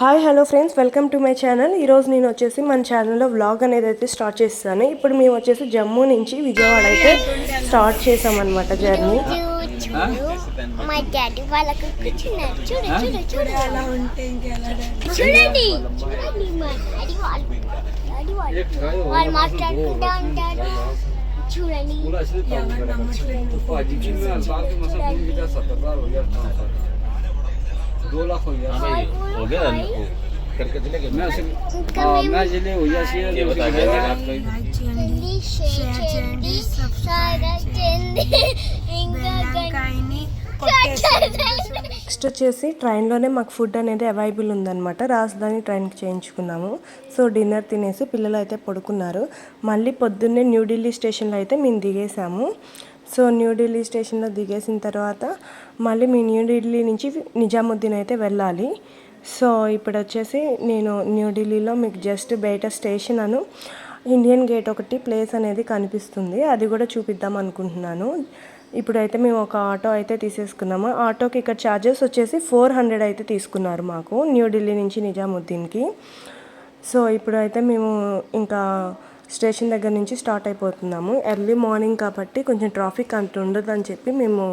Hi hello friends welcome to my channel. ఈరోజు నేను వచ్చేసి మన ఛానల్లో వ్లాగ్ అనేది అయితే స్టార్ట్ చేస్తాను. ఇప్పుడు మేము వచ్చేసి జమ్మూ నుంచి విజయవాడ అయితే స్టార్ట్ చేసామన్నమాట జర్నీ. చూడు మా డాడీ వాళ్ళకి కూర్చున్నారు. చూడు చూడు చూడు. అలా ఉంటే చూడండి दो लाख हो गया हो गया करके चले गए मैं सिर्फ ఇంకా हाँ, మేము मैं जिले हो गया सी ये बता गए कि आपका చేయండి షేర్ చేయండి సబ్స్క్రైబ్ చేయండి ఇంకా గంట నెక్స్ట్ వచ్చేసి ట్రైన్లోనే మాకు ఫుడ్ అనేది అవైలబుల్ ఉందన్నమాట రాజధాని ట్రైన్కి చేయించుకున్నాము సో డిన్నర్ తినేసి పిల్లలు అయితే పడుకున్నారు మళ్ళీ పొద్దున్నే న్యూఢిల్లీ స్టేషన్లో అయితే మేము దిగేసాము సో న్యూఢిల్లీ స్టేషన్లో దిగేసిన తర్వాత మళ్ళీ మీ న్యూఢిల్లీ నుంచి నిజాముద్దీన్ అయితే వెళ్ళాలి. సో ఇప్పుడు వచ్చేసి నేను న్యూఢిల్లీలో మీకు జస్ట్ బయట స్టేషన్ అను ఇండియన్ గేట్ ఒకటి ప్లేస్ అనేది కనిపిస్తుంది. అది కూడా చూపిద్దాం అనుకుంటున్నాను. ఇప్పుడైతే మేము ఒక ఆటో అయితే తీసేసుకున్నాము. ఆటోకి ఇక్కడ ఛార్జెస్ వచ్చేసి ఫోర్ హండ్రెడ్ అయితే తీసుకున్నారు మాకు న్యూఢిల్లీ నుంచి నిజాముద్దీన్కి. సో ఇప్పుడైతే మేము ఇంకా స్టేషన్ దగ్గర నుంచి స్టార్ట్ అయిపోతున్నాము. ఎర్లీ మార్నింగ్ కాబట్టి కొంచెం ట్రాఫిక్ అంత ఉండదని చెప్పి మేము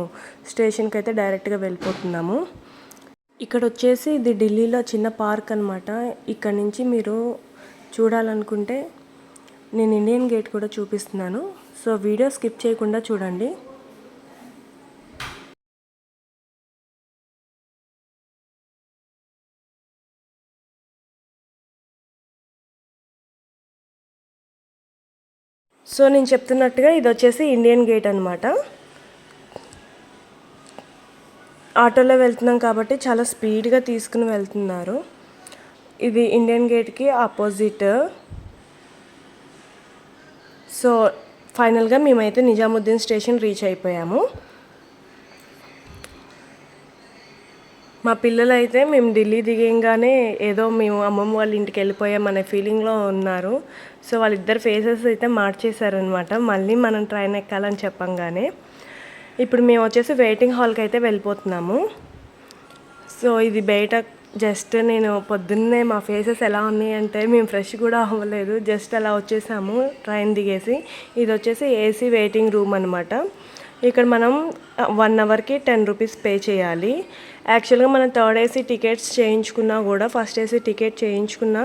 స్టేషన్కి అయితే డైరెక్ట్గా వెళ్ళిపోతున్నాము. ఇక్కడ వచ్చేసి ఇది ఢిల్లీలో చిన్న పార్క్ అనమాట ఇక్కడ నుంచి మీరు చూడాలనుకుంటే నేను ఇండియన్ గేట్ కూడా చూపిస్తున్నాను. సో వీడియో స్కిప్ చేయకుండా చూడండి. సో నేను చెప్తున్నట్టుగా ఇది వచ్చేసి ఇండియన్ గేట్ అనమాట ఆటోలో వెళ్తున్నాం కాబట్టి చాలా స్పీడ్గా తీసుకుని వెళ్తున్నారు. ఇది ఇండియన్ గేట్కి ఆపోజిట్. సో ఫైనల్గా మేమైతే నిజాముద్దీన్ స్టేషన్ రీచ్ అయిపోయాము. మా పిల్లలు అయితే మేము ఢిల్లీ దిగంగానే ఏదో మేము అమ్మమ్మ వాళ్ళ ఇంటికి వెళ్ళిపోయామనే ఫీలింగ్లో ఉన్నారు. సో వాళ్ళిద్దరు ఫేసెస్ అయితే మార్చేశారనమాట మళ్ళీ మనం ట్రైన్ ఎక్కాలని చెప్పంగానే ఇప్పుడు మేము వచ్చేసి వెయిటింగ్ హాల్కి అయితే వెళ్ళిపోతున్నాము. సో ఇది బయట జస్ట్ నేను పొద్దున్నే మా ఫేసెస్ ఎలా ఉన్నాయి అంటే మేము ఫ్రెష్ కూడా అవ్వలేదు. జస్ట్ అలా వచ్చేసాము ట్రైన్ దిగేసి. ఇది వచ్చేసి ఏసీ వెయిటింగ్ రూమ్ అనమాట ఇక్కడ మనం వన్ అవర్కి టెన్ రూపీస్ పే చేయాలి. యాక్చువల్గా మనం థర్డ్ ఏసీ టికెట్స్ చేయించుకున్నా కూడా ఫస్ట్ ఏసీ టికెట్ చేయించుకున్నా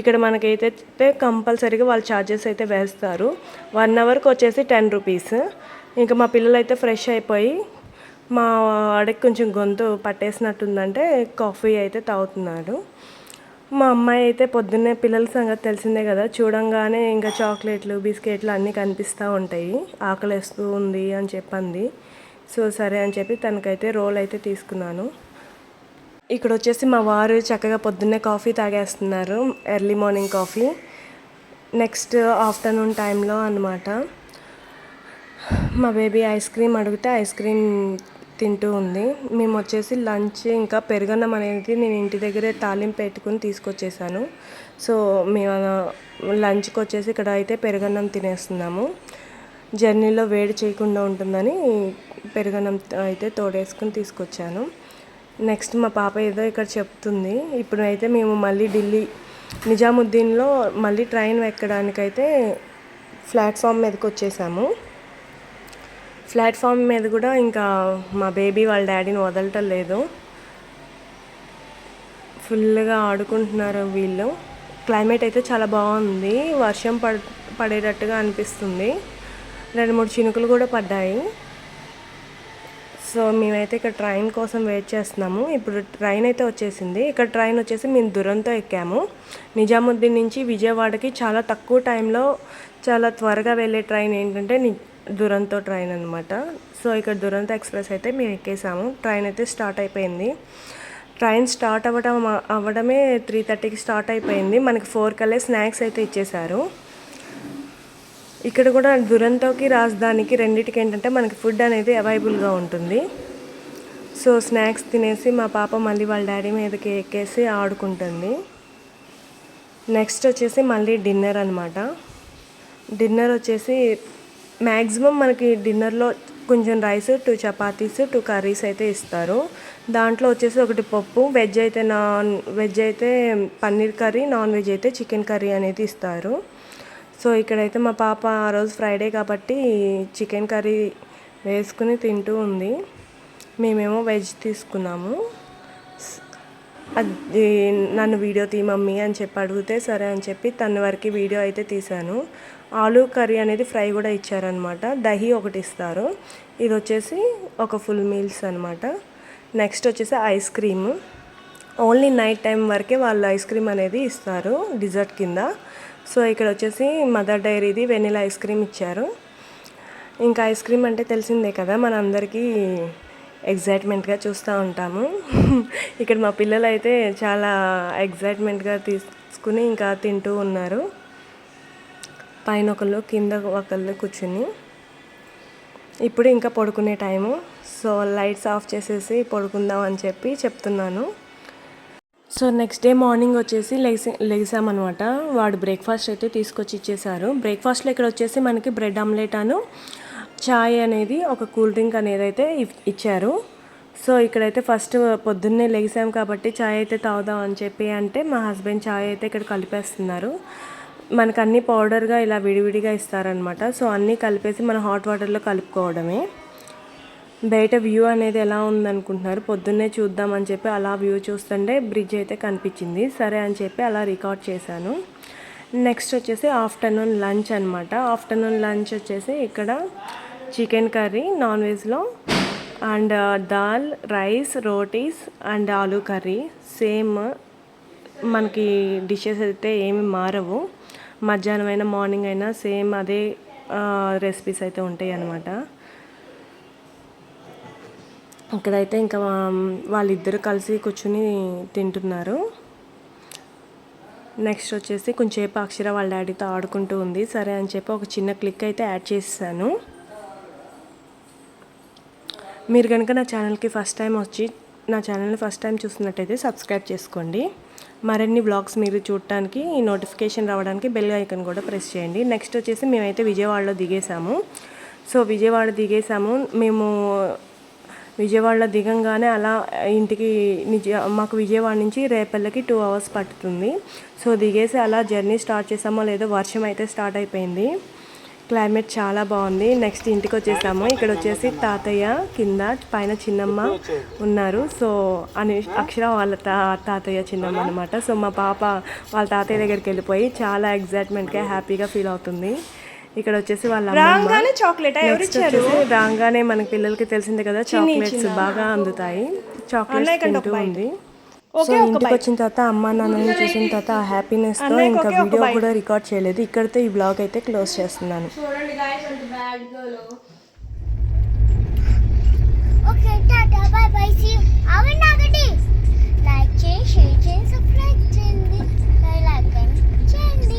ఇక్కడ మనకైతే కంపల్సరీగా వాళ్ళు ఛార్జెస్ అయితే వేస్తారు. వన్ అవర్కి వచ్చేసి టెన్ రూపీస్ ఇంకా మా పిల్లలు అయితే ఫ్రెష్ అయిపోయి మా వాడికి కొంచెం గొంతు పట్టేసినట్టుందంటే కాఫీ అయితే తాగుతున్నాడు. మా అమ్మాయి అయితే పొద్దున్నే పిల్లల సంగతి తెలిసిందే కదా. చూడంగానే ఇంకా చాక్లెట్లు బిస్కెట్లు అన్నీ కనిపిస్తూ ఉంటాయి. ఆకలిస్తూ ఉంది అని చెప్పింది. సో సరే అని చెప్పి తనకైతే రోల్ అయితే తీసుకున్నాను. ఇక్కడ వచ్చేసి మా వారు చక్కగా పొద్దున్నే coffee తాగేస్తున్నారు. Early morning coffee. Next afternoon టైంలో అనమాట మా బేబీ ఐస్ క్రీమ్ అడిగితే ఐస్ క్రీమ్ తింటూ ఉంది. మేము వచ్చేసి లంచ్ ఇంకా పెరుగన్నం అనేది నేను ఇంటి దగ్గరే తాలింపు పెట్టుకుని తీసుకొచ్చేసాను. సో మేము లంచ్కి వచ్చేసి ఇక్కడ అయితే పెరుగన్నం తినేస్తున్నాము. జర్నీలో వేడి చేయకుండా ఉంటుందని పెరుగన్నం అయితే తోడేసుకుని తీసుకొచ్చాను. నెక్స్ట్ మా పాప ఏదో ఇక్కడ చెప్తుంది. ఇప్పుడు అయితే మేము మళ్ళీ ఢిల్లీ నిజాముద్దీన్లో మళ్ళీ ట్రైన్ ఎక్కడానికైతే ప్లాట్ఫామ్ మీదకి వచ్చేసాము. ప్లాట్ఫామ్ మీద కూడా ఇంకా మా బేబీ వాళ్ళ డాడీని వదలటం లేదు ఫుల్గా ఆడుకుంటున్నారు వీళ్ళు. క్లైమేట్ అయితే చాలా బాగుంది. వర్షం పడ పడేటట్టుగా అనిపిస్తుంది. రెండు మూడు చినుకులు కూడా పడ్డాయి. సో మేమైతే ఇక్కడ ట్రైన్ కోసం వెయిట్ చేస్తున్నాము. ఇప్పుడు ట్రైన్ అయితే వచ్చేసింది. ఇక్కడ ట్రైన్ వచ్చేసి మేము దురంతో ఎక్కాము. నిజాముద్దీన్ నుంచి విజయవాడకి చాలా తక్కువ టైంలో చాలా త్వరగా వెళ్ళే ట్రైన్ ఏంటంటే దురంతో ట్రైన్ అనమాట సో ఇక్కడ దురంతో ఎక్స్ప్రెస్ అయితే మేము ఎక్కేసాము. ట్రైన్ అయితే స్టార్ట్ అయిపోయింది. ట్రైన్ స్టార్ట్ అవ్వడం అవ్వడమే త్రీ థర్టీకి స్టార్ట్ అయిపోయింది. మనకి ఫోర్ కల్లే స్నాక్స్ అయితే ఇచ్చేశారు ఇక్కడ కూడా దురంతోకి రాజధానికి రెండింటికి ఏంటంటే మనకి ఫుడ్ అనేది అవైలబుల్గా ఉంటుంది. సో స్నాక్స్ తినేసి మా పాప మళ్ళీ వాళ్ళ డాడీ మీదకి ఎక్కేసి ఆడుకుంటుంది. నెక్స్ట్ వచ్చేసి మళ్ళీ డిన్నర్ అనమాట డిన్నర్ వచ్చేసి మ్యాక్సిమం మనకి డిన్నర్లో కొంచెం rice two chapatis two curries అయితే ఇస్తారు. దాంట్లో వచ్చేసి ఒకటి పప్పు వెజ్ అయితే నాన్ వెజ్ అయితే పన్నీర్ కర్రీ నాన్ వెజ్ అయితే చికెన్ కర్రీ అనేది ఇస్తారు. సో ఇక్కడైతే మా పాప ఆ రోజు ఫ్రైడే కాబట్టి చికెన్ కర్రీ వేసుకుని తింటూ ఉంది. మేమేమో వెజ్ తీసుకున్నాము. అది నన్ను వీడియో తీ మమ్మీ అని చెప్పి అడిగితే సరే అని చెప్పి తన వరకు వీడియో అయితే తీశాను. ఆలూ కర్రీ అనేది ఫ్రై కూడా ఇచ్చారనమాట. దహి ఒకటి ఇస్తారు. ఇది వచ్చేసి ఒక ఫుల్ మీల్స్ అనమాట. నెక్స్ట్ వచ్చేసి ice cream. Only night time వరకే వాళ్ళు ఐస్ క్రీమ్ అనేది ఇస్తారు డిజర్ట్ కింద. సో ఇక్కడ వచ్చేసి మదర్ డైరీది వెనిలా ఐస్ క్రీమ్ ఇచ్చారు. ఇంకా ఐస్ క్రీమ్ అంటే తెలిసిందే కదా మనందరికీ ఎగ్జైట్మెంట్గా చూస్తూ ఉంటాము. ఇక్కడ మా పిల్లలు అయితే చాలా ఎగ్జైట్మెంట్గా తీసుకుని ఇంకా తింటూ ఉన్నారు. పైన ఒకళ్ళు కింద ఒకళ్ళు కూర్చుని. ఇప్పుడు ఇంకా పడుకునే టైము. సో లైట్స్ ఆఫ్ చేసేసి పడుకుందాం అని చెప్పి చెప్తున్నాను. సో నెక్స్ట్ డే మార్నింగ్ వచ్చేసి లెగిసి లెగిసామన్నమాట వాడు బ్రేక్ఫాస్ట్ అయితే తీసుకొచ్చి ఇచ్చేసారు. బ్రేక్ఫాస్ట్లో ఇక్కడ వచ్చేసి మనకి బ్రెడ్ ఆమ్లెట్ అను చాయ్ అనేది ఒక కూల్ డ్రింక్ అనేది అయితే ఇచ్చారు. సో ఇక్కడైతే ఫస్ట్ పొద్దున్నే లెగిసాం కాబట్టి చాయ్ అయితే తాగుదాం అని చెప్పి అంటే మా హస్బెండ్ చాయ్ అయితే ఇక్కడ కలిపేస్తున్నారు. మనకు అన్ని పౌడర్గా ఇలా విడివిడిగా ఇస్తారనమాట సో అన్నీ కలిపేసి మనం హాట్ వాటర్లో కలుపుకోవడమే. బయట వ్యూ అనేది ఎలా ఉందనుకుంటున్నారు? పొద్దున్నే చూద్దామని చెప్పి అలా వ్యూ చూస్తుంటే బ్రిడ్జ్ అయితే కనిపించింది. సరే అని చెప్పి అలా రికార్డ్ చేశాను. నెక్స్ట్ వచ్చేసి ఆఫ్టర్నూన్ లంచ్ అనమాట ఆఫ్టర్నూన్ లంచ్ వచ్చేసి ఇక్కడ చికెన్ కర్రీ నాన్ వెజ్లో and dal rice rotis and aloo curry. Same మనకి డిషెస్ అయితే ఏమి మారవు. మధ్యాహ్నం అయినా మార్నింగ్ అయినా సేమ్ అదే రెసిపీస్ అయితే ఉంటాయి అన్నమాట. ఇక్కడైతే ఇంకా వాళ్ళిద్దరు కలిసి కూర్చుని తింటున్నారు. నెక్స్ట్ వచ్చేసి కొంచెంసేపు అక్షర వాళ్ళ డాడీతో ఆడుకుంటూ ఉంది. సరే అని చెప్పి ఒక చిన్న క్లిక్ అయితే యాడ్ చేసాను మీరు కనుక నా ఛానల్కి ఫస్ట్ టైం వచ్చి నా ఛానల్ని ఫస్ట్ టైం చూస్తున్నట్టయితే సబ్స్క్రైబ్ చేసుకోండి. మరిన్ని బ్లాగ్స్ మీరు చూడటానికి ఈ నోటిఫికేషన్ రావడానికి బెల్ ఐకన్ కూడా ప్రెస్ చేయండి. నెక్స్ట్ వచ్చేసి మేమైతే విజయవాడలో దిగేసాము సో విజయవాడ దిగేసాము మేము విజయవాడలో దిగంగానే అలా ఇంటికి నిజ మాకు విజయవాడ నుంచి రేపల్లకి టూ అవర్స్ పట్టుతుంది. సో దిగేసి అలా జర్నీ స్టార్ట్ చేసామో లేదో వర్షం అయితే స్టార్ట్ అయిపోయింది. క్లైమేట్ చాలా బాగుంది. నెక్స్ట్ ఇంటికి వచ్చేసాము. ఇక్కడ వచ్చేసి తాతయ్య కింద పైన చిన్నమ్మ ఉన్నారు. సో అని అక్షర వాళ్ళ తా తాతయ్య చిన్నమ్మ అనమాట సో మా పాప వాళ్ళ తాతయ్య దగ్గరికి వెళ్ళిపోయి చాలా ఎగ్జైట్మెంట్గా హ్యాపీగా ఫీల్ అవుతుంది. ఇక్కడ వచ్చేసి వాళ్ళ. రాగానే చాక్లెట్ వచ్చేసి రాగానే మనకి పిల్లలకి తెలిసిందే కదా చాక్లెట్స్ బాగా అందుతాయి. చాక్లెట్స్ తింటూ ఉంది. సో ఇంటికి వచ్చిన తర్వాత అమ్మ నాన్నని చూసిన తర్వాత ఆ హ్యాపీనెస్తో ఇంకా వీడియో కూడా రికార్డ్ చేయలేదు. ఇక్కడితో ఈ బ్లాగ్ అయితే క్లోజ్ చేస్తున్నాను. చేయండి.